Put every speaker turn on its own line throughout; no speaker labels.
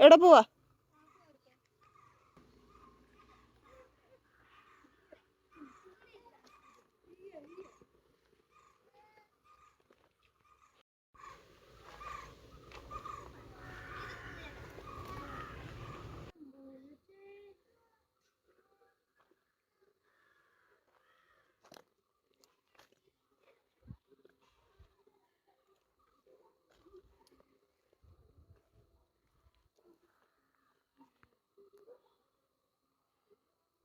എവിടെ പോവാ?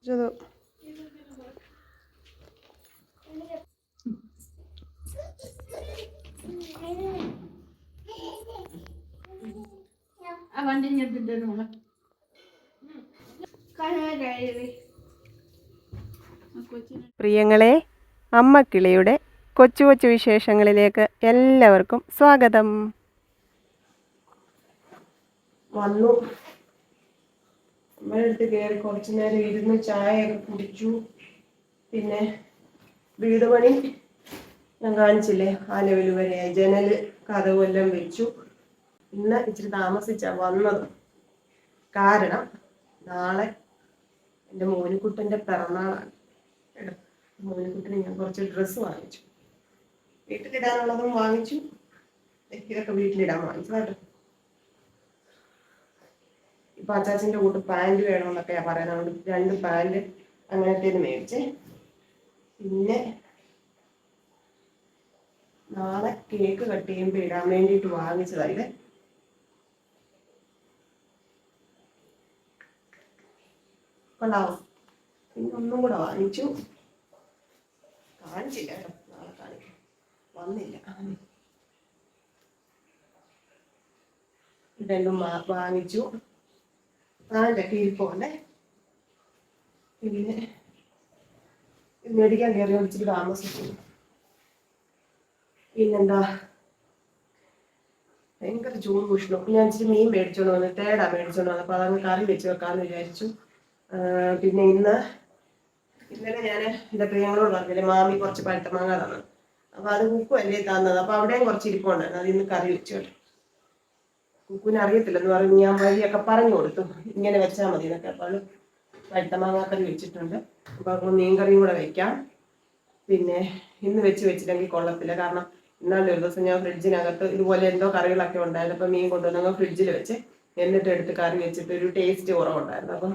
ഇത്
ആ വണ്ടി നമ്മൾ കഴിവ്
പ്രിയങ്ങളെ അമ്മ കിളിയുടെ കൊച്ചു കൊച്ചു വിശേഷങ്ങളിലേക്ക് എല്ലാവർക്കും സ്വാഗതം. വന്നു. അടുത്ത് കയറി കുറച്ചു നേരം ഇരുന്ന് ചായയൊക്കെ കുടിച്ചു. പിന്നെ വീട് പണി ഞാൻ കാണിച്ചില്ലേ ആ ലെവൽ വരെ ജനൽ കഥവെല്ലാം വെച്ചു. ഇന്ന് ഇച്ചിരി താമസിച്ചാ വന്നത്. കാരണം നാളെ എന്റെ മോനിക്കുട്ടന്റെ പിറന്നാളാണ്. കേട്ടോ മോനിക്കുട്ടന് ഞാൻ കുറച്ച് ഡ്രസ്സ് വാങ്ങിച്ചു. വീട്ടിലിടാനുള്ളതും വാങ്ങിച്ചു. ഇതൊക്കെ വീട്ടിലിടാൻ വാങ്ങിച്ചു അച്ചാച്ചന്റെ കൂട്ട് പാന്റ് വേണമെന്നൊക്കെയാ പറയുന്നത്. അതുകൊണ്ട് രണ്ട് പാന്റ് അങ്ങനത്തേത് മേടിച്ചേ. പിന്നെ നാളെ കേക്ക് കട്ട് ചെയ്യുമ്പോൾ ഇടാൻ വേണ്ടിയിട്ട് വാങ്ങിച്ചതായത് പിന്നെ ഒന്നും കൂടെ വാങ്ങിച്ചു. കാണിച്ചില്ല കേട്ടോ. നാളെ കാണിക്കാം. വന്നില്ല. രണ്ടും വാ- വാങ്ങിച്ചു കീഴിൽ പോകണ്ടേ പിന്നെ മേടിക്കാൻ കയറി വിളിച്ചിട്ട് താമസിച്ചു പിന്നെന്താ? ഭയങ്കര ചൂട് ഉഷ്ണം. ഞാൻ ഇച്ചിരി മീൻ മേടിച്ചോണ്ട് വന്നു തേടാ മേടിച്ചോണ്ട് വന്നു. അപ്പൊ അതങ്ങ് കറി വെച്ച് വെക്കാന്ന് വിചാരിച്ചു. പിന്നെ ഇന്ന് ഇന്നലെ ഞാൻ എന്റെ പ്രിയങ്ങളോട് പറഞ്ഞില്ലേ? മാമി കുറച്ച് പഴുത്ത മാങ്ങ തന്നു. അപ്പൊ അത് കുക്കു അല്ലേ തന്നത്? അപ്പോൾ അവിടെയും കുറച്ച് ഇരിപ്പുണ്ടായിരുന്നു അത് ഇന്ന് കറി വെച്ചു കേട്ടോ. കുക്കുവിന് അറിയത്തില്ലെന്ന് പറഞ്ഞു. ഞാൻ വഴിയൊക്കെ പറഞ്ഞു കൊടുത്തു. ഇങ്ങനെ വെച്ചാൽ മതി എന്നൊക്കെ അപ്പോൾ വഴുത്തമാങ്ങാക്കറി വെച്ചിട്ടുണ്ട്. അപ്പോൾ അപ്പോൾ മീൻകറിയും കൂടെ വെക്കാം. പിന്നെ ഇന്ന് വെച്ച് വെച്ചില്ലെങ്കിൽ കൊള്ളത്തില്ല. കാരണം ഇന്നാളെ ഒരു ദിവസം ഞാൻ ഫ്രിഡ്ജിനകത്ത് ഇതുപോലെ എന്തോ കറികളൊക്കെ ഉണ്ടായിരുന്നു. അപ്പോൾ മീൻ കൊണ്ടുവന്നു ഫ്രിഡ്ജിൽ വെച്ച് എന്നിട്ട് എടുത്ത് കറി വെച്ചിട്ട് ഒരു ടേസ്റ്റ് കുറവുണ്ടായിരുന്നു. അപ്പം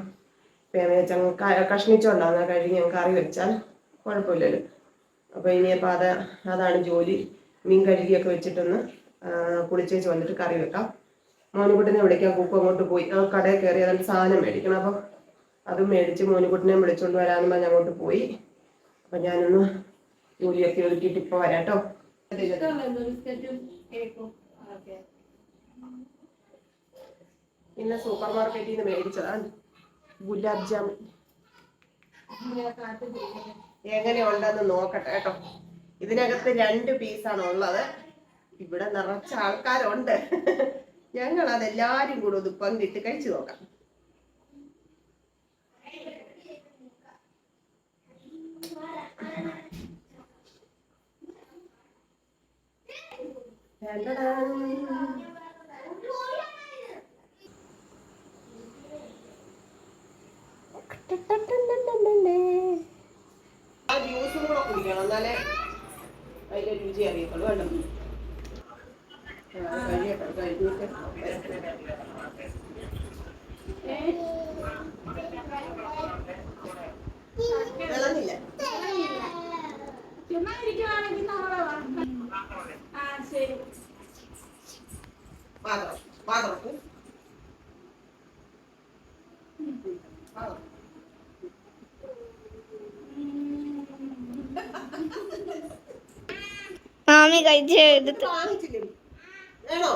വെച്ചങ്ങ് കഷ്ണിച്ചുണ്ടാകുന്ന കഴിഞ്ഞ് ഞാൻ കറി വെച്ചാൽ കുഴപ്പമില്ലല്ലോ. അപ്പോൾ ഇനിയിപ്പോൾ അത് അതാണ് ജോലി. മീൻ കഴുകിയൊക്കെ വെച്ചിട്ടൊന്ന് കുളിച്ചേച്ച് വന്നിട്ട് കറി വെക്കാം. മോനുകുട്ടിനെ വിളിക്കാൻ കൂപ്പ് അങ്ങോട്ട് പോയി. ആ കടയിൽ കയറി അതിന്റെ സാധനം മേടിക്കണം. അപ്പം അത് മേടിച്ച് മോനുകുട്ടിനെ വിളിച്ചുകൊണ്ട് വരാമെന്ന് പറഞ്ഞ അങ്ങോട്ട് പോയി. അപ്പം ഞാനൊന്ന് ജോലിയൊക്കെ ഒരുക്കിയിട്ട് ഇപ്പോൾ വരാം കേട്ടോ
ബിസ്ക്കറ്റും കേക്കും ഓക്കെ
ഇന്ന് സൂപ്പർ മാർക്കറ്റിൽ നിന്ന് മേടിച്ചതാണ് ഗുലാബ് ജാമുൻ. എങ്ങനെയുണ്ടെന്ന് നോക്കട്ടെ കേട്ടോ ഇതിനകത്ത് രണ്ട് പീസാണ് ഉള്ളത്. ഇവിടെ നിറച്ച ആൾക്കാരുണ്ട്. ഞങ്ങൾ അതെല്ലാരും കൂടെ ഒന്ന് പങ്കിട്ട് കഴിച്ചു നോക്കാം. ആ ജ്യൂസും കൂടെ കുടിക്കണം. എന്നാലേ അതിന്റെ രുചി അറിയത്തുള്ളൂ. വേണ്ട. വിളഞ്ഞില്ല
ചുമ്മാ ഇരിക്കുവാണെങ്കിൽ നമ്മളെ ആ ശരി
പാത്രം പാത്രം
മാമി കഴിച്ച് എടുത്ത്
വാങ്ങിച്ചില്ലേ വേണോ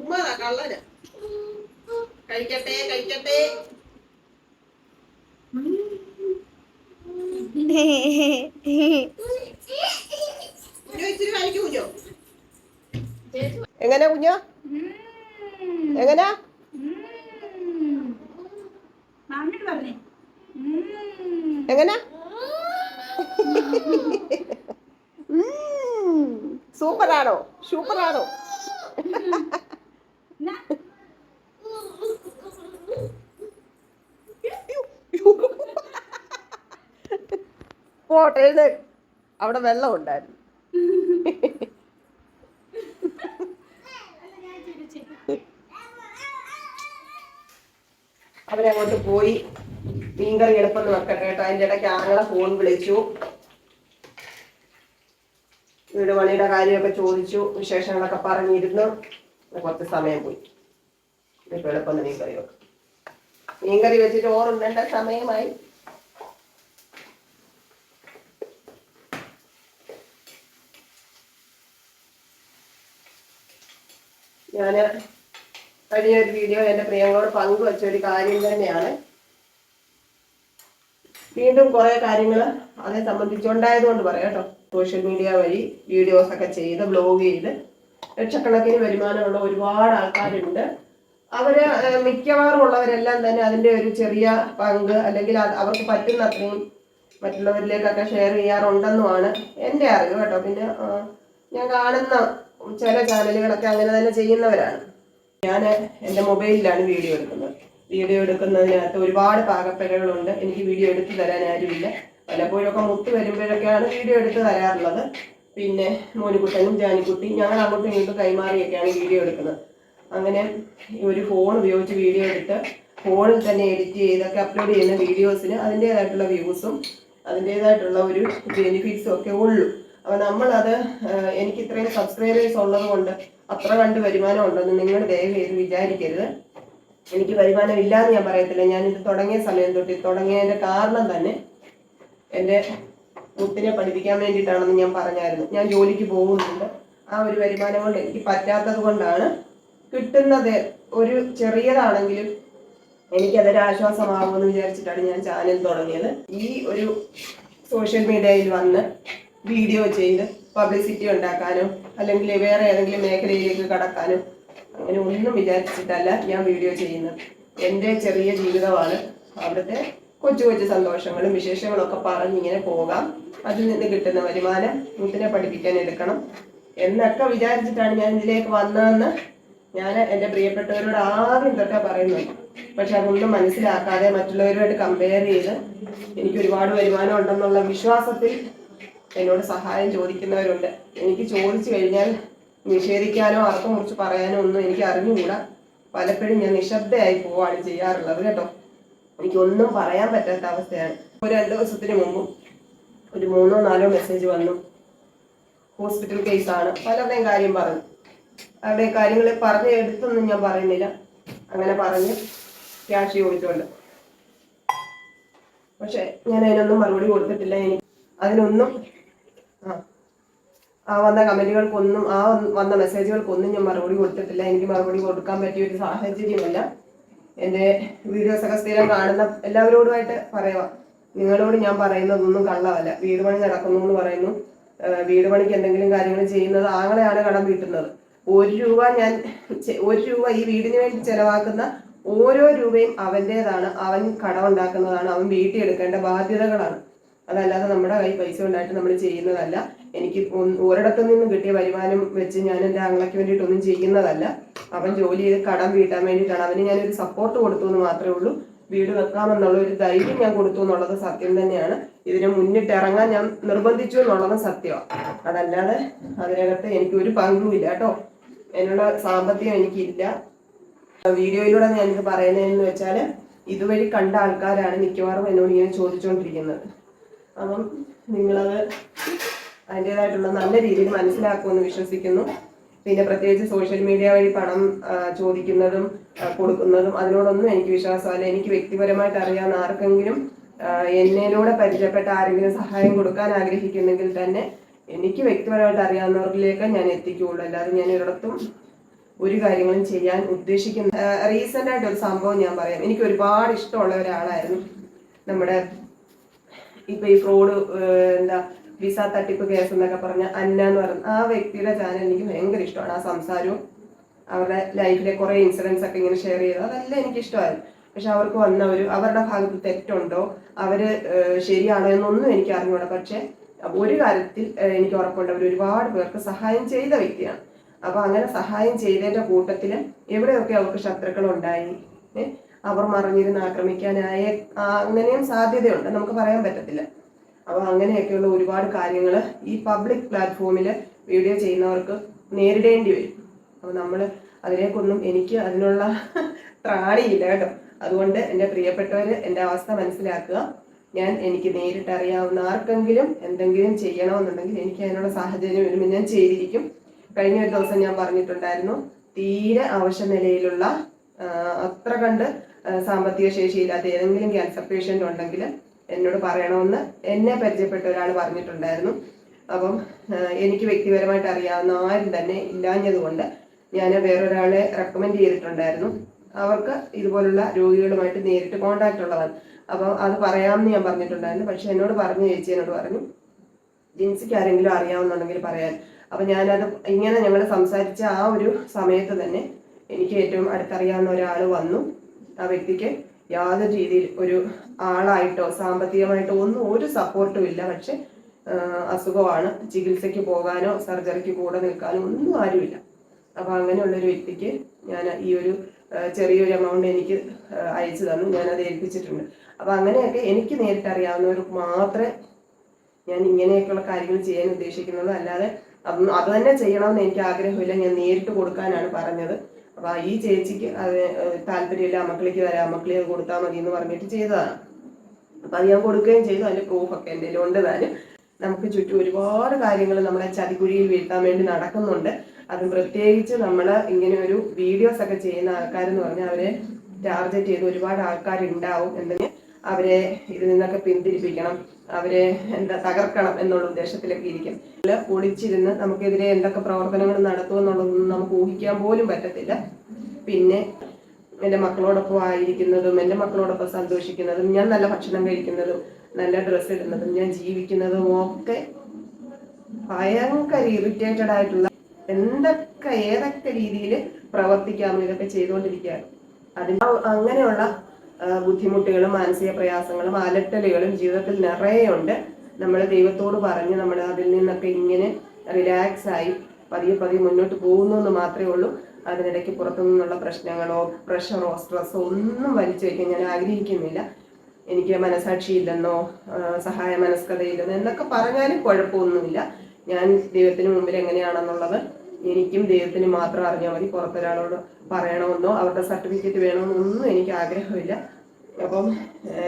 ഉമ്മാതാ കള്ളന്. കഴിക്കട്ടെ കഴിക്കട്ടെ. എങ്ങനെ കുഞ്ഞോ? എങ്ങനെ? എങ്ങനെ? സൂപ്പറാണോ സൂപ്പറാണോ? പോട്ടെ അവിടെ വെള്ളം ഉണ്ടായിരുന്നു. അവരങ്ങോട്ട് പോയി മീൻകറി എളുപ്പം വെക്കട്ടെ കേട്ടോ അതിന്റെ ഇടയ്ക്ക് ആങ്ങളെ ഫോൺ വിളിച്ചു വീട് പണിയുടെ കാര്യമൊക്കെ ചോദിച്ചു വിശേഷങ്ങളൊക്കെ പറഞ്ഞിരുന്നു. കുറച്ച് സമയം പോയി. ഇപ്പൊ എളുപ്പം മീൻകറി വെക്കും. മീൻകറി വെച്ചിട്ട് ഓറുണ്ടേണ്ട സമയമായി. ഞാൻ കഴിഞ്ഞ ഒരു വീഡിയോ എന്റെ പ്രിയങ്ങളോട് പങ്കുവച്ച ഒരു കാര്യം തന്നെയാണ്. വീണ്ടും കുറെ കാര്യങ്ങൾ അതേ സംബന്ധിച്ചുണ്ടായതുകൊണ്ട് പറയാം കേട്ടോ. സോഷ്യൽ മീഡിയ വഴി വീഡിയോസ് ഒക്കെ ചെയ്ത് ബ്ലോഗ് ചെയ്ത് ലക്ഷക്കണക്കിന് വരുമാനമുള്ള ഒരുപാട് ആൾക്കാരുണ്ട്. അവർ മിക്കവാറും ഉള്ളവരെല്ലാം തന്നെ അതിന്റെ ഒരു ചെറിയ പങ്ക് അല്ലെങ്കിൽ അവർക്ക് പറ്റുന്ന അത്രയും മറ്റുള്ളവരിലേക്കൊക്കെ ഷെയർ ചെയ്യാറുണ്ടെന്നുമാണ് എന്റെ അറിവ് കേട്ടോ. പിന്നെ ഞാൻ കാണുന്ന ചില ചാനലുകളൊക്കെ അങ്ങനെ തന്നെ ചെയ്യുന്നവരാണ്. ഞാൻ എന്റെ മൊബൈലിലാണ് വീഡിയോ എടുക്കുന്നത്. വീഡിയോ എടുക്കുന്നതിനകത്ത് ഒരുപാട് പാകപ്പിഴകളുണ്ട് എനിക്ക് വീഡിയോ എടുത്തു തരാൻ ആരുമില്ല. പലപ്പോഴൊക്കെ മുത്ത് വരുമ്പോഴൊക്കെയാണ് വീഡിയോ എടുത്ത് തരാറുള്ളത്. പിന്നെ മോനുകുട്ടനും ജാനിക്കുട്ടി ഞങ്ങൾ അങ്ങോട്ടും ഇങ്ങോട്ടും കൈമാറിയൊക്കെയാണ് വീഡിയോ എടുക്കുന്നത്. അങ്ങനെ ഒരു ഫോൺ ഉപയോഗിച്ച് വീഡിയോ എടുത്ത് ഫോണിൽ തന്നെ എഡിറ്റ് ചെയ്തൊക്കെ അപ്ലോഡ് ചെയ്യുന്ന വീഡിയോസിന് അതിന്റേതായിട്ടുള്ള വ്യൂസും അതിന്റേതായിട്ടുള്ള ഒരു ബെനിഫിറ്റ്സും ഒക്കെ ഉള്ളൂ. അപ്പോൾ നമ്മളത് എനിക്ക് ഇത്രയും സബ്സ്ക്രൈബേഴ്സ് ഉള്ളത് കൊണ്ട് അത്ര കണ്ട് വരുമാനം ഉണ്ടെന്ന് നിങ്ങൾ ദയവ് ചെയ്ത് വിചാരിക്കരുത്. എനിക്ക് വരുമാനം ഇല്ലാന്ന് ഞാൻ പറയത്തില്ല. ഞാനിത് തുടങ്ങിയ സമയം തൊട്ട് തുടങ്ങിയതിന്റെ കാരണം തന്നെ എന്റെ മുത്തിനെ പഠിപ്പിക്കാൻ വേണ്ടിയിട്ടാണെന്ന് ഞാൻ പറഞ്ഞായിരുന്നു. ഞാൻ ജോലിക്ക് പോകുന്നുണ്ട്. ആ ഒരു വരുമാനം കൊണ്ട് എനിക്ക് പറ്റാത്തത് കൊണ്ടാണ് കിട്ടുന്നത് ഒരു ചെറിയതാണെങ്കിലും എനിക്കതൊരു ആശ്വാസമാകുമെന്ന് വിചാരിച്ചിട്ടാണ് ഞാൻ ചാനൽ തുടങ്ങിയത്. ഈ ഒരു സോഷ്യൽ മീഡിയയിൽ വന്ന് വീഡിയോ ചെയ്ത് പബ്ലിസിറ്റി ഉണ്ടാക്കാനോ അല്ലെങ്കിൽ വേറെ ഏതെങ്കിലും മേഖലയിലേക്ക് കടക്കാനോ അങ്ങനെ ഒന്നും വിചാരിച്ചിട്ടല്ല ഞാൻ വീഡിയോ ചെയ്യുന്നത്. എന്റെ ചെറിയ ജീവിതമാണ്. അവിടുത്തെ കൊച്ചു കൊച്ചു സന്തോഷങ്ങളും വിശേഷങ്ങളും ഒക്കെ പറഞ്ഞിങ്ങനെ പോകാം. അതിൽ നിന്ന് കിട്ടുന്ന വരുമാനം കൂട്ടിനെ പഠിപ്പിക്കാൻ എടുക്കണം എന്നൊക്കെ വിചാരിച്ചിട്ടാണ് ഞാൻ ഇതിലേക്ക് വന്നതെന്ന് ഞാൻ എന്റെ പ്രിയപ്പെട്ടവരോട് ആദ്യം തൊട്ടാ പറയുന്നുണ്ട് പക്ഷെ അതൊന്നും മനസ്സിലാക്കാതെ മറ്റുള്ളവരുമായിട്ട് കമ്പയർ ചെയ്ത് എനിക്ക് ഒരുപാട് വരുമാനം ഉണ്ടെന്നുള്ള വിശ്വാസത്തിൽ എന്നോട് സഹായം ചോദിക്കുന്നവരുണ്ട്. എനിക്ക് ചോദിച്ചു കഴിഞ്ഞാൽ നിഷേധിക്കാനോ അർത്ഥം കുറിച്ച് പറയാനോ ഒന്നും എനിക്ക് അറിഞ്ഞുകൂടാ. പലപ്പോഴും ഞാൻ നിശബ്ദയായി പോവാണ് ചെയ്യാറുള്ളത് കേട്ടോ. എനിക്കൊന്നും പറയാൻ പറ്റാത്ത അവസ്ഥയാണ്. ഒരു രണ്ട് ദിവസത്തിന് മുമ്പും ഒരു മൂന്നോ നാലോ മെസ്സേജ് വന്നു. ഹോസ്പിറ്റൽ കേസാണ് പലരുടെയും കാര്യം പറഞ്ഞു. അവരുടെ കാര്യങ്ങൾ പറഞ്ഞ് എടുത്തൊന്നും ഞാൻ പറയുന്നില്ല. അങ്ങനെ പറഞ്ഞ് ക്യാഷ് ചോദിച്ചുകൊണ്ട് പക്ഷെ ഞാൻ അതിനൊന്നും മറുപടി കൊടുത്തിട്ടില്ല എനിക്ക്. അതിനൊന്നും ആ ആ വന്ന കമന്റുകൾക്കൊന്നും ആ വന്ന മെസ്സേജുകൾക്കൊന്നും ഞാൻ മറുപടി കൊടുത്തിട്ടില്ല. എനിക്ക് മറുപടി കൊടുക്കാൻ പറ്റിയ ഒരു സാഹചര്യമല്ല. എന്റെ വീഡിയോസ് ഒക്കെ സ്ഥിരം കാണുന്ന എല്ലാവരോടുമായിട്ട് പറയുക നിങ്ങളോട് ഞാൻ പറയുന്നതൊന്നും കള്ളമല്ല വീട് പണി നടക്കുന്നു എന്ന് പറയുന്നു. വീട് പണിക്ക് എന്തെങ്കിലും കാര്യങ്ങൾ ചെയ്യുന്നത് ആങ്ങളെയാണ് കടം വീട്ടുന്നത്. ഒരു രൂപ ഞാൻ ഒരു രൂപ ഈ വീടിന് വേണ്ടി ചെലവാക്കുന്ന ഓരോ രൂപയും അവന്റേതാണ്. അവൻ കടം ഉണ്ടാക്കുന്നതാണ്. അവൻ വീട്ടിയെടുക്കേണ്ട ബാധ്യതകളാണ്. അതല്ലാതെ നമ്മുടെ കൈ പൈസ ഉണ്ടായിട്ട് നമ്മൾ ചെയ്യുന്നതല്ല. എനിക്ക് ഒരിടത്തു നിന്നും കിട്ടിയ വരുമാനം വെച്ച് ഞാൻ എന്റെ ആങ്ങളയ്ക്ക് വേണ്ടിയിട്ടൊന്നും ചെയ്യുന്നതല്ല. അവൻ ജോലി ചെയ്ത് കടം വീട്ടാൻ വേണ്ടിയിട്ടാണ്. അവന് ഞാനൊരു സപ്പോർട്ട് കൊടുത്തു എന്ന് മാത്രമേ ഉള്ളൂ. വീട് വെക്കാമെന്നുള്ള ഒരു ധൈര്യം ഞാൻ കൊടുത്തു എന്നുള്ളത് സത്യം തന്നെയാണ്. ഇതിനെ മുന്നിട്ട് ഇറങ്ങാൻ ഞാൻ നിർബന്ധിച്ചു എന്നുള്ളതും സത്യമാണ് അതല്ലാതെ അതിനകത്ത് എനിക്ക് ഒരു പങ്കുമില്ല കേട്ടോ. എന്നുള്ള സാമ്പത്തികം എനിക്കില്ല. വീഡിയോയിലൂടെ ഞാൻ എനിക്ക് പറയുന്നതെന്ന് വെച്ചാൽ ഇതുവഴി കണ്ട ആൾക്കാരാണ് മിക്കവാറും എന്നോട് ഇങ്ങനെ ചോദിച്ചുകൊണ്ടിരിക്കുന്നത് അപ്പം നിങ്ങളത് അതിന്റെതായിട്ടുള്ള നല്ല രീതിയിൽ മനസ്സിലാക്കുമെന്ന് വിശ്വസിക്കുന്നു. പിന്നെ പ്രത്യേകിച്ച് സോഷ്യൽ മീഡിയ വഴി പണം ചോദിക്കുന്നതും കൊടുക്കുന്നതും അതിനോടൊന്നും എനിക്ക് വിശ്വാസമല്ല. എനിക്ക് വ്യക്തിപരമായിട്ട് അറിയാവുന്ന ആർക്കെങ്കിലും ആ, പരിചയപ്പെട്ട ആരെങ്കിലും സഹായം കൊടുക്കാൻ ആഗ്രഹിക്കുന്നെങ്കിൽ തന്നെ എനിക്ക് വ്യക്തിപരമായിട്ട് അറിയാവുന്നവരിലേക്ക് ഞാൻ എത്തിക്കുകയുള്ളൂ. അല്ലാതെ ഞാൻ ഒരിടത്തും ഒരു കാര്യങ്ങളും ചെയ്യാൻ ഉദ്ദേശിക്കുന്ന റീസെന്റ് ആയിട്ട് ഒരു സംഭവം ഞാൻ പറയാം. എനിക്ക് ഒരുപാട് ഇഷ്ടമുള്ള ഒരാളായിരുന്നു. നമ്മുടെ ഇപ്പൊ ഈ ഫ്രോഡ് എന്താ വിസ തട്ടിപ്പ് കേസ് എന്നൊക്കെ പറഞ്ഞ അന്ന എന്ന് പറയുന്ന ആ വ്യക്തിയുടെ ചാനൽ എനിക്ക് ഭയങ്കര ഇഷ്ടമാണ്. ആ സംസാരവും അവരുടെ ലൈഫിലെ കുറെ ഇൻസിഡൻസ് ഒക്കെ ഇങ്ങനെ ഷെയർ ചെയ്തു അതെല്ലാം എനിക്ക് ഇഷ്ടമായിരുന്നു. പക്ഷെ അവർക്ക് വന്ന ഒരു അവരുടെ ഭാഗത്ത് തെറ്റുണ്ടോ അവർ ശരിയാണോ എന്നൊന്നും എനിക്ക് അറിഞ്ഞൂടാ. പക്ഷെ ഒരു കാര്യത്തിൽ എനിക്ക് ഉറപ്പുണ്ട്. അവർ ഒരുപാട് പേർക്ക് സഹായം ചെയ്ത വ്യക്തിയാണ്. അപ്പൊ അങ്ങനെ സഹായം ചെയ്തതിന്റെ കൂട്ടത്തിൽ എവിടെയൊക്കെ അവർക്ക് ശത്രുക്കൾ ഉണ്ടായി അവർ മറിഞ്ഞിരുന്ന് ആക്രമിക്കാനായ അങ്ങനെയും സാധ്യതയുണ്ട്. നമുക്ക് പറയാൻ പറ്റത്തില്ല. അപ്പൊ അങ്ങനെയൊക്കെയുള്ള ഒരുപാട് കാര്യങ്ങൾ ഈ പബ്ലിക് പ്ലാറ്റ്ഫോമിൽ വീഡിയോ ചെയ്യുന്നവർക്ക് നേരിടേണ്ടി വരും. അപ്പോൾ നമ്മൾ അതിലേക്കൊന്നും എനിക്ക് അതിനുള്ള ത്രാണിയില്ല കേട്ടോ. അതുകൊണ്ട് എന്റെ പ്രിയപ്പെട്ടവര് എന്റെ അവസ്ഥ മനസ്സിലാക്കുക. ഞാൻ എനിക്ക് നേരിട്ട് അറിയാവുന്ന ആർക്കെങ്കിലും എന്തെങ്കിലും ചെയ്യണമെന്നുണ്ടെങ്കിൽ എനിക്ക് അതിനുള്ള സാഹചര്യം വരുമ്പോൾ ഞാൻ ചെയ്തിരിക്കും. കഴിഞ്ഞ ഒരു ദിവസം ഞാൻ പറഞ്ഞിട്ടുണ്ടായിരുന്നു തീരെ അവശ്യ നിലയിലുള്ള അത്ര കണ്ട് സാമ്പത്തിക ശേഷിയില്ലാത്ത ഏതെങ്കിലും ക്യാൻസർ പേഷ്യന്റ് ഉണ്ടെങ്കിൽ എന്നോട് പറയണമെന്ന് എന്നെ പരിചയപ്പെട്ട ഒരാൾ പറഞ്ഞിട്ടുണ്ടായിരുന്നു. അപ്പം എനിക്ക് വ്യക്തിപരമായിട്ട് അറിയാവുന്ന ആരും തന്നെ ഇല്ലാഞ്ഞതുകൊണ്ട് ഞാൻ വേറൊരാളെ റെക്കമെൻഡ് ചെയ്തിട്ടുണ്ടായിരുന്നു. അവർക്ക് ഇതുപോലുള്ള രോഗികളുമായിട്ട് നേരിട്ട് കോണ്ടാക്ട് ഉള്ളതാണ്. അപ്പം അത് പറയാമെന്ന് ഞാൻ പറഞ്ഞിട്ടുണ്ടായിരുന്നു. പക്ഷെ എന്നോട് പറഞ്ഞു ചേച്ചി എന്നോട് പറഞ്ഞു ജിൻസിക്ക് ആരെങ്കിലും അറിയാവുന്നുണ്ടെങ്കിൽ പറയാൻ. അപ്പം ഞാനത് ഇങ്ങനെ ഞങ്ങൾ സംസാരിച്ച ആ ഒരു സമയത്ത് തന്നെ എനിക്ക് ഏറ്റവും അടുത്തറിയാവുന്ന ഒരാൾ വന്നു. ആ വ്യക്തിക്ക് യാതൊരു രീതിയിൽ ഒരു ആളായിട്ടോ സാമ്പത്തികമായിട്ടോ ഒന്നും ഒരു സപ്പോർട്ടും ഇല്ല. പക്ഷെ അസുഖമാണ്. ചികിത്സയ്ക്ക് പോകാനോ സർജറിക്ക് കൂടെ നിൽക്കാനോ ഒന്നും ആരുമില്ല. അപ്പൊ അങ്ങനെയുള്ളൊരു വ്യക്തിക്ക് ഞാൻ ഈ ഒരു ചെറിയൊരു എമൗണ്ട് എനിക്ക് അയച്ചു തന്നു. ഞാൻ അത് ഏൽപ്പിച്ചിട്ടുണ്ട്. അപ്പോൾ അങ്ങനെയൊക്കെ എനിക്ക് നേരിട്ട് അറിയാവുന്നവർക്ക് മാത്രമേ ഞാൻ ഇങ്ങനെയൊക്കെയുള്ള കാര്യങ്ങൾ ചെയ്യാൻ ഉദ്ദേശിക്കുന്നുള്ളൂ അല്ലാതെ അത് തന്നെ ചെയ്യണമെന്ന് എനിക്ക് ആഗ്രഹമില്ല. ഞാൻ നേരിട്ട് കൊടുക്കാനാണ് പറഞ്ഞത്. അപ്പൊ ഈ ചേച്ചിക്ക് അത് താല്പര്യമില്ല അമ്മക്കിലേക്ക് തരാം അമ്മക്കിളി അത് കൊടുത്താൽ മതി എന്ന് പറഞ്ഞിട്ട് ചെയ്തതാണ്. അപ്പൊ അത് ഞാൻ കൊടുക്കുകയും ചെയ്തു. അതിന്റെ പ്രൂഫൊക്കെ എന്റെ ഉണ്ട് താനും നമുക്ക് ചുറ്റും ഒരുപാട് കാര്യങ്ങൾ നമ്മളെ ചതികുഴിയിൽ വീഴ്ത്താൻ വേണ്ടി നടക്കുന്നുണ്ട്. അത് പ്രത്യേകിച്ച് നമ്മൾ ഇങ്ങനെ ഒരു വീഡിയോസ് ഒക്കെ ചെയ്യുന്ന ആൾക്കാരെന്ന് പറഞ്ഞാൽ അവരെ ടാർഗറ്റ് ചെയ്ത് ഒരുപാട് ആൾക്കാരുണ്ടാവും എന്തെങ്കിലും അവരെ ഇതിൽ നിന്നൊക്കെ പിന്തിരിപ്പിക്കണം. അവരെ എന്താ തകർക്കണം എന്നുള്ള ഉദ്ദേശത്തിലൊക്കെ ഇരിക്കും. ഒളിച്ചിരുന്ന് നമുക്കെതിരെ എന്തൊക്കെ പ്രവർത്തനങ്ങൾ നടത്തും എന്നുള്ളതൊന്നും നമുക്ക് ഊഹിക്കാൻ പോലും പറ്റത്തില്ല. പിന്നെ എന്റെ മക്കളോടൊപ്പം ആയിരിക്കുന്നതും എന്റെ മക്കളോടൊപ്പം സന്തോഷിക്കുന്നതും ഞാൻ നല്ല ഭക്ഷണം കഴിക്കുന്നതും നല്ല ഡ്രസ്സ് ഇടുന്നതും ഞാൻ ജീവിക്കുന്നതും ഒക്കെ ഭയങ്കര ഇറിറ്റേറ്റഡ് ആയിട്ടുള്ള എന്തൊക്കെ ഏതൊക്കെ രീതിയിൽ പ്രവർത്തിക്കാമോ ഇതൊക്കെ ചെയ്തുകൊണ്ടിരിക്കുകയാണ്. അതിന് അങ്ങനെയുള്ള ബുദ്ധിമുട്ടുകളും മാനസിക പ്രയാസങ്ങളും അലട്ടലുകളും ജീവിതത്തിൽ നിറയെയുണ്ട്. നമ്മൾ ദൈവത്തോട് പറഞ്ഞ് നമ്മൾ അതിൽ നിന്നൊക്കെ ഇങ്ങനെ റിലാക്സ് ആയി പതിയെ പതിയെ മുന്നോട്ട് പോകുന്നു എന്ന് മാത്രമേ ഉള്ളൂ. അതിനിടയ്ക്ക് പുറത്തു നിന്നുള്ള പ്രശ്നങ്ങളോ പ്രഷറോ സ്ട്രെസ്സോ ഒന്നും വലിച്ചു വയ്ക്കാൻ ഞാൻ ആഗ്രഹിക്കുന്നില്ല. എനിക്ക് മനസാക്ഷി ഇല്ലെന്നോ സഹായ മനസ്കതയില്ലെന്നോ എന്നൊക്കെ പറഞ്ഞാലും കുഴപ്പമൊന്നുമില്ല. ഞാൻ ദൈവത്തിന് മുമ്പിൽ എങ്ങനെയാണെന്നുള്ളത് എനിക്കും ദൈവത്തിന് മാത്രം അറിഞ്ഞാൽ മതി. പുറത്തൊരാളോട് പറയണമെന്നോ അവരുടെ സർട്ടിഫിക്കറ്റ് വേണമെന്നോ ഒന്നും എനിക്ക് ആഗ്രഹമില്ല. അപ്പം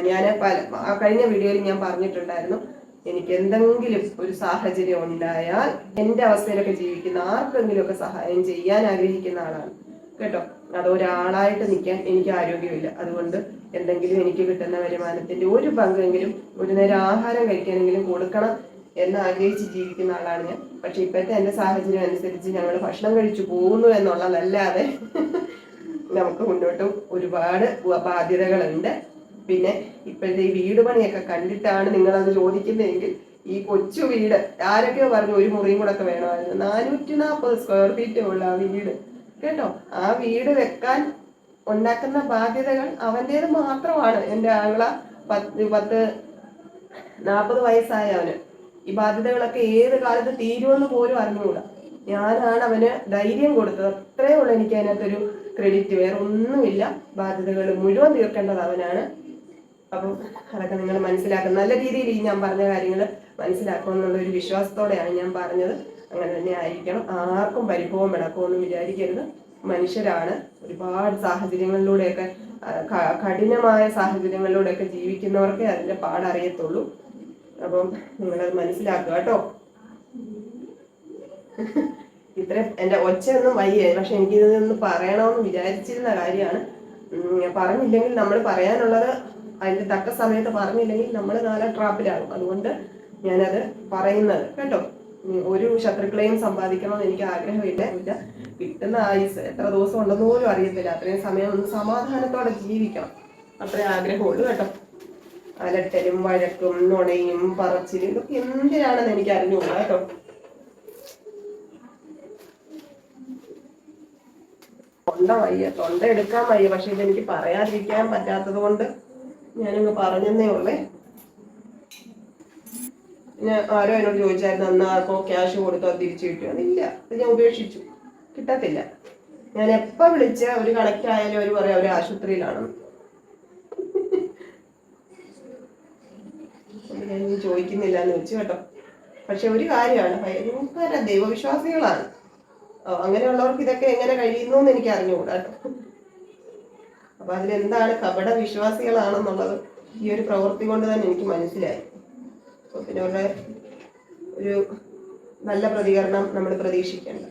ഞാൻ പല കഴിഞ്ഞ വീഡിയോയിൽ ഞാൻ പറഞ്ഞിട്ടുണ്ടായിരുന്നു എനിക്ക് എന്തെങ്കിലും ഒരു സാഹചര്യം ഉണ്ടായാൽ എന്റെ അവസ്ഥയിലൊക്കെ ജീവിക്കുന്ന ആർക്കെങ്കിലും ഒക്കെ സഹായം ചെയ്യാൻ ആഗ്രഹിക്കുന്ന ആളാണ്. കേട്ടോ? അത് ഒരാളായിട്ട് നിൽക്കാൻ എനിക്ക് ആരോഗ്യമില്ല. അതുകൊണ്ട് എന്തെങ്കിലും എനിക്ക് കിട്ടുന്ന വരുമാനത്തിന്റെ ഒരു പങ്കെങ്കിലും ഒരു നേരം ആഹാരം കഴിക്കാനെങ്കിലും കൊടുക്കണം. എന്ന് ആഗ്രഹിച്ച് ജീവിക്കുന്ന ആളാണ് ഞാൻ. പക്ഷെ ഇപ്പോഴത്തെ എന്റെ സാഹചര്യം അനുസരിച്ച് ഞങ്ങൾ ഭക്ഷണം കഴിച്ചു പോകുന്നു എന്നുള്ളതല്ലാതെ നമുക്ക് മുന്നോട്ടും ഒരുപാട് ബാധ്യതകളുണ്ട്. പിന്നെ ഇപ്പോഴത്തെ ഈ വീട് പണിയൊക്കെ കണ്ടിട്ടാണ് നിങ്ങളത് ചോദിക്കുന്നതെങ്കിൽ ഈ കൊച്ചു വീട് ആരൊക്കെയോ പറഞ്ഞു ഒരു മുറിയും കൂടെ ഒക്കെ വേണമായിരുന്നു. നാനൂറ്റി നാൽപ്പത് സ്ക്വയർ ഫീറ്റ് ഉള്ള ആ വീട്. കേട്ടോ? ആ വീട് വെക്കാൻ ഉണ്ടാക്കുന്ന ബാധ്യതകൾ അവന്റേത് മാത്രമാണ്. എന്റെ ആങ്ങള പത്ത് പത്ത് നാൽപ്പത് വയസ്സായ അവന്. ഈ ബാധ്യതകളൊക്കെ ഏത് കാലത്ത് തീരുമെന്ന് പോലും അറിഞ്ഞുകൂടാ. ഞാനാണ് അവന് ധൈര്യം കൊടുത്തത്. അത്രേ ഉള്ളൂ എനിക്ക് അതിനകത്തൊരു ക്രെഡിറ്റ് വേറെ ഒന്നുമില്ല. ബാധ്യതകൾ മുഴുവൻ തീർക്കേണ്ടത് അവനാണ്. അപ്പം അതൊക്കെ നിങ്ങൾ മനസ്സിലാക്കുന്ന നല്ല രീതിയിൽ ഈ ഞാൻ പറഞ്ഞ കാര്യങ്ങൾ മനസ്സിലാക്കുമെന്നുള്ള ഒരു വിശ്വാസത്തോടെയാണ് ഞാൻ പറഞ്ഞത്. അങ്ങനെ തന്നെ ആയിരിക്കണം. ആർക്കും പരിഭവം വിളക്കുമൊന്നും വിചാരിക്കരുത്. മനുഷ്യരാണ് ഒരുപാട് സാഹചര്യങ്ങളിലൂടെയൊക്കെ കഠിനമായ സാഹചര്യങ്ങളിലൂടെയൊക്കെ ജീവിക്കുന്നവർക്കേ അതിന്റെ പാടറിയത്തുള്ളൂ. അപ്പം നിങ്ങളത് മനസ്സിലാക്കുക കേട്ടോ. ഇത്ര എന്റെ ഒച്ചയൊന്നും വയ്യേ. പക്ഷെ എനിക്കിതൊന്ന് പറയണമെന്ന് വിചാരിച്ചിരുന്ന കാര്യമാണ്. പറഞ്ഞില്ലെങ്കിൽ നമ്മൾ പറയാനുള്ളത് അതിന്റെ തക്ക സമയത്ത് പറഞ്ഞില്ലെങ്കിൽ നമ്മൾ നാളെ ട്രാപ്പിലാകും. അതുകൊണ്ട് ഞാനത് പറയുന്നത് കേട്ടോ. ഒരു ശത്രുക്കളെയും സമ്പാദിക്കണമെന്ന് എനിക്ക് ആഗ്രഹമില്ല. ഇല്ല കിട്ടുന്ന ആയുസ് എത്ര ദിവസം ഉണ്ടെന്ന് പോലും അറിയത്തില്ല. അത്രയും സമയം ഒന്ന് സമാധാനത്തോടെ ജീവിക്കണം. അത്രയും ആഗ്രഹമുള്ളൂ കേട്ടോ. അലട്ടലും വഴക്കും നുണയും പറച്ചിലും ഇതൊക്കെ എന്തിനാണെന്ന് എനിക്ക് അറിഞ്ഞുകൂടാ കേട്ടോ. തൊണ്ട വയ്യ തൊണ്ട എടുക്കാൻ വയ്യ പക്ഷെ ഇതെനിക്ക് പറയാതിരിക്കാൻ പറ്റാത്തത് കൊണ്ട് ഞാനങ്ങ് പറഞ്ഞതേ ഉള്ളേ. ഞാൻ ആരോ എന്നോട് ചോദിച്ചായിരുന്നു അന്ന് ആർക്കോ ക്യാഷ് കൊടുത്തോ തിരിച്ചു കിട്ടിയോ? അതില്ല അത് ഞാൻ ഉപേക്ഷിച്ചു. കിട്ടത്തില്ല. ഞാൻ എപ്പോൾ വിളിച്ച ഒരു കണക്റ്റായാലും അവർ പറയാം അവർ ആശുപത്രിയിലാണെന്ന്. ഞാൻ ഇനി ചോദിക്കുന്നില്ല എന്ന് വെച്ചു കേട്ടോ. പക്ഷെ ഒരു കാര്യമാണ് ഭയങ്കര ദൈവവിശ്വാസികളാണ്. അങ്ങനെയുള്ളവർക്ക് ഇതൊക്കെ എങ്ങനെ കഴിയുന്നു എന്ന് എനിക്ക് അറിഞ്ഞുകൂടാ അപ്പൊ അതിലെന്താണ് കപട വിശ്വാസികളാണെന്നുള്ളത് ഈ ഒരു പ്രവൃത്തി കൊണ്ട് തന്നെ എനിക്ക് മനസ്സിലായി. അപ്പൊ പിന്നെ ഒരു നല്ല പ്രതികരണം നമ്മൾ പ്രതീക്ഷിക്കേണ്ട.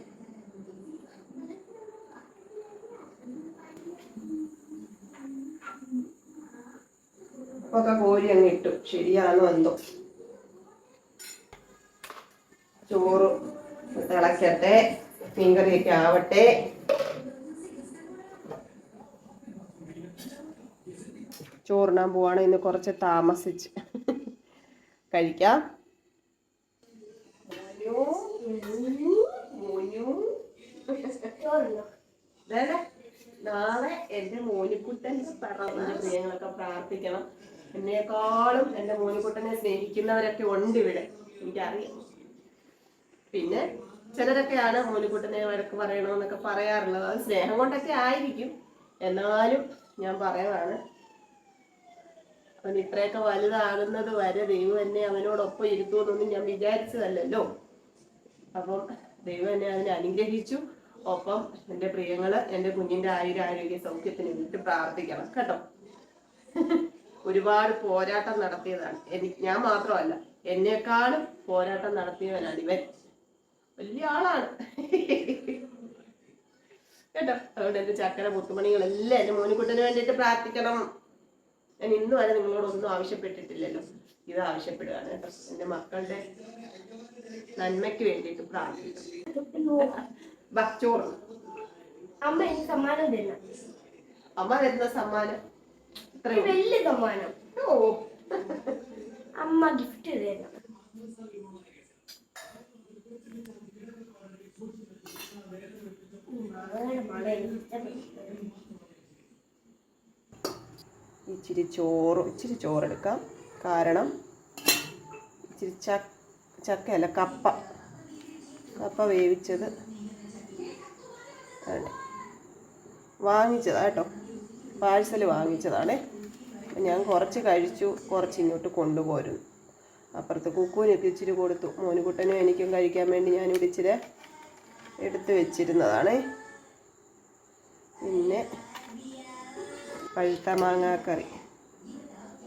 ഒക്കെ കോരി അങ്ങ് ഇട്ടു. ശരിയാണോ എന്തോ. ചോറ് തിളക്കട്ടെ മീൻകറിയൊക്കെ ആവട്ടെ. ചോറിനാൻ പോവാണ്. ഇന്ന് കുറച്ച് താമസിച്ച്. കഴിക്കാം. നാളെ എന്റെ മോനിക്കുട്ടൻ പറഞ്ഞ ഞങ്ങളൊക്കെ പ്രാർത്ഥിക്കണം. എന്നെക്കാളും എന്റെ മോനിക്കുട്ടനെ സ്നേഹിക്കുന്നവരൊക്കെ ഉണ്ട് ഇവിടെ. എനിക്കറിയാം. പിന്നെ ചിലരൊക്കെയാണ് മോനിക്കുട്ടനെ വഴക്ക് പറയണമെന്നൊക്കെ പറയാറുള്ളത്. അത് സ്നേഹം കൊണ്ടൊക്കെ ആയിരിക്കും. എന്നാലും ഞാൻ പറയുന്നതാണ് അവൻ ഇത്രയൊക്കെ വലുതാകുന്നത് വരെ ദൈവം എന്നെ അവനോടൊപ്പം ഇരുത്തുമെന്നൊന്നും ഞാൻ വിചാരിച്ചതല്ലല്ലോ. അപ്പം ദൈവം എന്നെ അതിനെ അനുഗ്രഹിച്ചു. ഒപ്പം എന്റെ പ്രിയങ്ങൾ എന്റെ കുഞ്ഞിന്റെ ആയുരാരോഗ്യ സൗഖ്യത്തിന് വേണ്ടി പ്രാർത്ഥിക്കണം. കേട്ടോ? ഒരുപാട് പോരാട്ടം നടത്തിയതാണ്. എനിക്ക് ഞാൻ മാത്രമല്ല എന്നെക്കാളും പോരാട്ടം നടത്തിയവനാണ് ഇവൻ. വലിയ ആളാണ്. കേട്ടോ? അതുകൊണ്ട് എന്റെ ചക്കര മുത്തുമണികളെല്ലാം എന്റെ മോനിക്കുട്ടന് വേണ്ടിയിട്ട് പ്രാർത്ഥിക്കണം. ഞാൻ ഇന്ന് വരെ നിങ്ങളോടൊന്നും ആവശ്യപ്പെട്ടിട്ടില്ലല്ലോ. ഇത് ആവശ്യപ്പെടുകയാണ് കേട്ടോ. എന്റെ മക്കളുടെ നന്മയ്ക്ക് വേണ്ടിയിട്ട് പ്രാർത്ഥിക്കണം. ചോറ്.
അമ്മ എനിക്ക് സമ്മാനം തരണം
അമ്മ തരുന്ന സമ്മാനം?
വലിയ സമ്മാനം.
ഓ.
അമ്മ ഗിഫ്റ്റ് തരണം.
ഇച്ചിരി ചോറ് ഇച്ചിരി ചോറെടുക്കാം കാരണം ഇച്ചിരി ചക്ക ചക്കയല്ല കപ്പ. കപ്പ വേവിച്ചത്. ആണ്. പാഴ്സൽ വാങ്ങിച്ചതാണേ. ഞാൻ കുറച്ച് കഴിച്ചു കുറച്ച് ഇങ്ങോട്ട് കൊണ്ടുപോരുന്നു. അപ്പുറത്ത് കുക്കുവിനൊക്കെ ഇച്ചിരി കൊടുത്തു. മോനുകുട്ടനും എനിക്കും കഴിക്കാൻ വേണ്ടി ഞാനിവിടെ ഇച്ചിരി എടുത്ത് വെച്ചിരുന്നതാണേ. പിന്നെ പഴുത്ത മാങ്ങാക്കറി.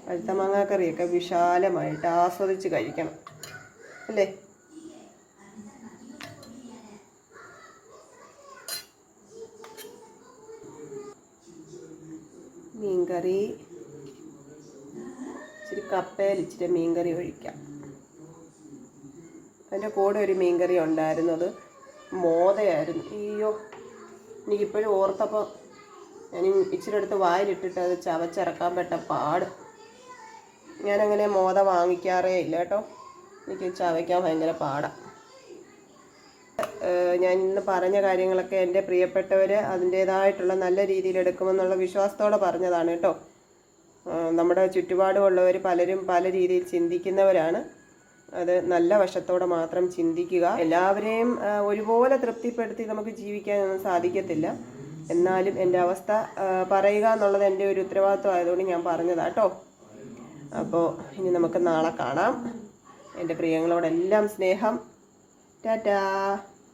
പഴുത്ത മാങ്ങാക്കറിയൊക്കെ വിശാലമായിട്ട് ആസ്വദിച്ച് കഴിക്കണം. അല്ലേ? മീൻകറി. ഇച്ചിരി കപ്പയിൽ ഇച്ചിരി മീൻകറി ഒഴിക്കാം. അതിന്റെ കൂടെ ഒരു മീൻകറി ഉണ്ടായിരുന്നു. അത് മോതയായിരുന്നു. അയ്യോ എനിക്കിപ്പോഴും ഓർത്തപ്പോൾ ഞാൻ ഇച്ചിരി എടുത്ത് വായിലിട്ടിട്ട് അത് ചവച്ചിറക്കാൻ പെട്ട പാട്. ഞാനങ്ങനെ മോത വാങ്ങിക്കാറേ ഇല്ല കേട്ടോ. എനിക്ക് ചവയ്ക്കാൻ ഭയങ്കര പാടാണ് ഞാൻ ഇന്ന് പറഞ്ഞ കാര്യങ്ങളൊക്കെ എന്റെ പ്രിയപ്പെട്ടവർ അതിന്റേതായിട്ടുള്ള നല്ല രീതിയിൽ എടുക്കുമെന്നുള്ള വിശ്വാസത്തോടെ പറഞ്ഞതാണ് കേട്ടോ. നമ്മുടെ ചുറ്റുപാടുമുള്ളവർ പലരും പല രീതിയിൽ ചിന്തിക്കുന്നവരാണ്. അത് നല്ല വശത്തോടെ മാത്രം ചിന്തിക്കുക. എല്ലാവരെയും ഒരുപോലെ തൃപ്തിപ്പെടുത്തി നമുക്ക് ജീവിക്കാനൊന്നും സാധിക്കത്തില്ല. എന്നാലും എന്റെ അവസ്ഥ പറയുക എന്നുള്ളത് എന്റെ ഒരു ഉത്തരവാദിത്വം ആയതുകൊണ്ട് ഞാൻ പറഞ്ഞതാ കേട്ടോ. അപ്പോൾ ഇനി നമുക്ക് നാളെ കാണാം. എന്റെ പ്രിയങ്ങളോടെല്ലാം സ്നേഹം. ടാറ്റാ.